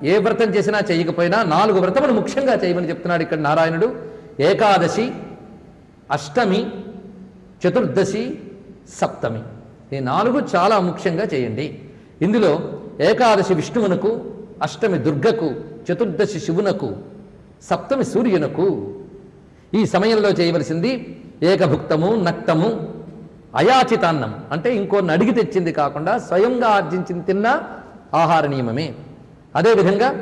ఏ వ్రతం చేసినా చేయకపోయినా నాలుగు వ్రతములు ముఖ్యంగా చేయమని చెప్తున్నాడు ఇక్కడ నారాయణుడు. ఏకాదశి అష్టమి చతుర్దశి సప్తమి. ఈ నాలుగు చాలా ముఖ్యంగా చేయండి. ఇందులో ఏకాదశి విష్ణువునకు అష్టమి దుర్గకు చతుర్దశి శివునకు సప్తమి సూర్యునకు ఈ సమయంలో చేయవలసింది ఏకభుక్తము నక్తము అయాచితాన్నం. అంటే ఇంకోరిని అడిగి తెచ్చింది కాకుండా స్వయంగా ఆర్జించింది తిన్న ఆహార నియమమే. అదేవిధంగా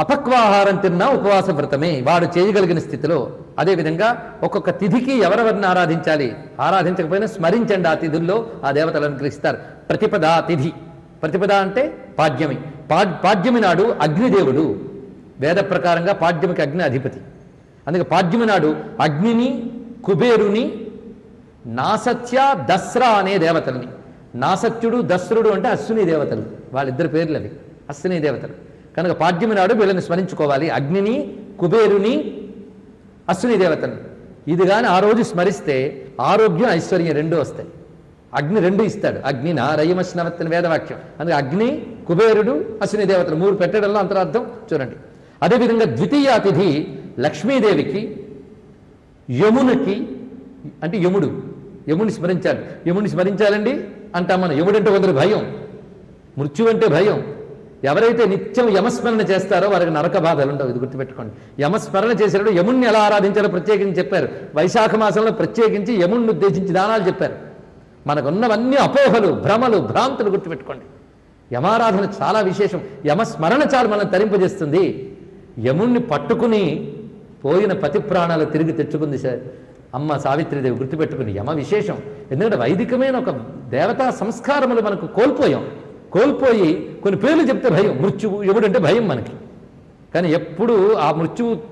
అపక్వాహారం తిన్నా ఉపవాస వ్రతమే వాడు చేయగలిగిన స్థితిలో అదేవిధంగా ఒక్కొక్క తిథికి ఎవరెవరిని ఆరాధించాలి? ఆరాధించకపోయినా స్మరించండి ఆ తిథుల్లో ఆ దేవతలను అనుగ్రహిస్తారు. ప్రతిపదా తిథి. ప్రతిపద అంటే పాడ్యమి. పా పాడ్యమి నాడు అగ్నిదేవుడు. వేద ప్రకారంగా పాడ్యమికి అగ్ని అధిపతి. అందుకే పాడ్యమి నాడు అగ్నిని కుబేరుని నాసత్య దస్రా అనే దేవతల్ని. నాసత్యుడు దస్రుడు అంటే అశ్విని దేవతలు. వాళ్ళిద్దరి పేర్లు అవి అశ్విని దేవతలు కనుక పాడ్యమి నాడు వీళ్ళని స్మరించుకోవాలి. అగ్నిని కుబేరుని అశ్విని దేవతను ఇది కానీ ఆ రోజు స్మరిస్తే ఆరోగ్యం ఐశ్వర్యం రెండు వస్తాయి. అగ్ని రెండు ఇస్తాడు. అగ్ని నారయమశ్నవత్తిన వేదవాక్యం. అందుకే అగ్ని కుబేరుడు అశ్విని దేవతలు మూడు పెట్టడంలో అంతరార్థం. చూడండి. అదేవిధంగా ద్వితీయ అతిథి లక్ష్మీదేవికి యమునికి అంటే యముడు. యముని స్మరించాలి. యముని స్మరించాలండి? అంటాం మనం. యముడంటే కొందరు భయం. మృత్యు అంటే భయం. ఎవరైతే నిత్యం యమస్మరణ చేస్తారో వారికి నరక బాధలు ఉండవు ఇది గుర్తుపెట్టుకోండి. యమస్మరణ చేసేటప్పుడు యముణ్ణి ఎలా ఆరాధించాలో ప్రత్యేకించి చెప్పారు. వైశాఖ మాసంలో ప్రత్యేకించి యముణ్ణి ఉద్దేశించి దానాలు చెప్పారు. మనకున్నవన్నీ అపోహలు భ్రమలు భ్రాంతులు గుర్తుపెట్టుకోండి. యమారాధన చాలా విశేషం. యమస్మరణ చాలు మనం తరింపజేస్తుంది. యముణ్ణి పట్టుకుని పోయిన పతి ప్రాణాలు తిరిగి తెచ్చుకుంది సార్. అమ్మ సావిత్రిదేవి గుర్తుపెట్టుకుని యమ విశేషం. ఎందుకంటే వైదికమైన ఒక దేవతా సంస్కారములు మనకు కోల్పోయాం. కోల్పోయి కొన్ని పేర్లు చెప్తే భయం. మృత్యువు ఎవడంటే భయం మనకి. కానీ ఎప్పుడు ఆ మృత్యువు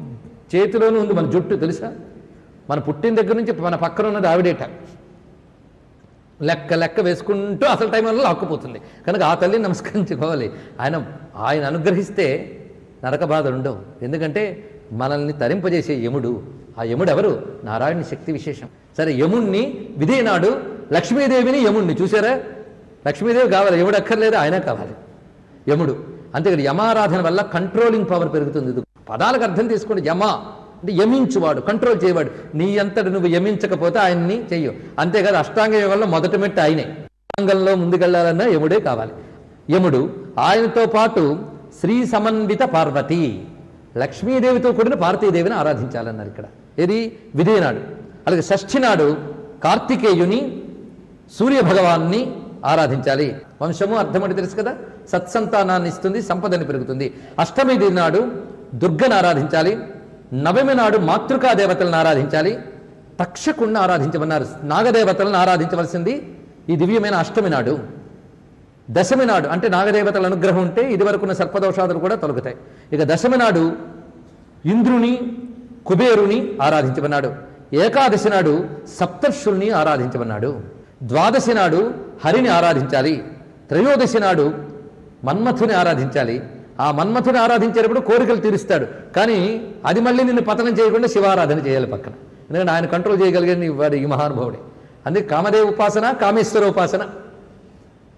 చేతిలోనే ఉంది మన జుట్టు తెలుసా? మన పుట్టిన దగ్గర నుంచి మన పక్కన ఉన్నది ఆవిడేట. లెక్క లెక్క వేసుకుంటూ అసలు టైంలో లాక్కుపోతుంది. కనుక ఆ తల్లిని నమస్కరించుకోవాలి. ఆయన ఆయన అనుగ్రహిస్తే నరక బాధలు ఉండవు. ఎందుకంటే మనల్ని తరింపజేసే యముడు. ఆ యముడు ఎవరు? నారాయణ శక్తి విశేషం. సరే యముణ్ణి విధేనాడు లక్ష్మీదేవిని యముణ్ణి. చూసారా లక్ష్మీదేవి కావాలి ఎవడు అక్కర్లేదు ఆయన కావాలి. యముడు. అంతేకాదు యమారాధన వల్ల కంట్రోలింగ్ పవర్ పెరుగుతుంది. పదాలకు అర్థం తీసుకోండి. యమ అంటే యమించువాడు కంట్రోల్ చేయవాడు. నీ అంతటి నువ్వు యమించకపోతే ఆయన్ని చెయ్యు అంతేకాదు అష్టాంగ యోగంలో మొదటి మెట్టు ఆయనే. అష్టాంగంలో ముందుకెళ్ళాలన్నా యముడే కావాలి. యముడు ఆయనతో పాటు శ్రీ సమన్విత పార్వతి లక్ష్మీదేవితో కూడిన పార్వతీదేవిని ఆరాధించాలన్నారు ఇక్కడ. ఇది విధేనాడు అలాగే షష్ఠి నాడు కార్తికేయుని సూర్య భగవాన్ని ఆరాధించాలి. వంశము అర్థమని తెలుసు కదా? సత్సంతానాన్ని ఇస్తుంది సంపదని పెరుగుతుంది. అష్టమి నాడు దుర్గను ఆరాధించాలి. నవమి నాడు మాతృకా దేవతలను ఆరాధించాలి. తక్షకుణ్ణి ఆరాధించమన్నారు. నాగదేవతలను ఆరాధించవలసింది ఈ దివ్యమైన అష్టమి నాడు. దశమి నాడు అంటే నాగదేవతల అనుగ్రహం ఉంటే ఇదివరకున్న సర్పదోషాదులు కూడా తొలగుతాయి. ఇక దశమి నాడు ఇంద్రుని కుబేరుని ఆరాధించమన్నాడు. ఏకాదశి నాడు సప్తర్షుల్ని ఆరాధించమన్నాడు. ద్వాదశి నాడు హరిని ఆరాధించాలి. త్రయోదశి నాడు మన్మథుని ఆరాధించాలి. ఆ మన్మథుని ఆరాధించేటప్పుడు కోరికలు తీరుస్తాడు. కానీ అది మళ్ళీ నిన్ను పతనం చేయకుండా శివారాధన చేయాలి పక్కన. ఎందుకంటే ఆయన కంట్రోల్ చేయగలిగే వాడు ఈ మహానుభావుడే. అందుకే కామదేవ ఉపాసన కామేశ్వర ఉపాసన.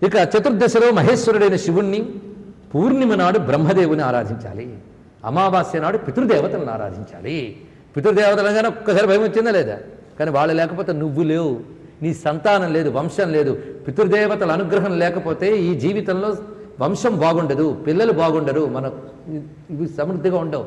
ఇక చతుర్దశలో మహేశ్వరుడైన శివుణ్ణి పూర్ణిమ నాడు బ్రహ్మదేవుని ఆరాధించాలి. అమావాస్య నాడు పితృదేవతలను ఆరాధించాలి. పితృదేవతలు కానీ ఒక్కసారి భయం వచ్చిందా లేదా? కానీ వాళ్ళు లేకపోతే నువ్వు లేవు. నీ సంతానం లేదు వంశం లేదు పితృదేవతల అనుగ్రహం లేకపోతే ఈ జీవితంలో వంశం బాగుండదు పిల్లలు బాగుండరు మన సమృద్ధిగా ఉండవు.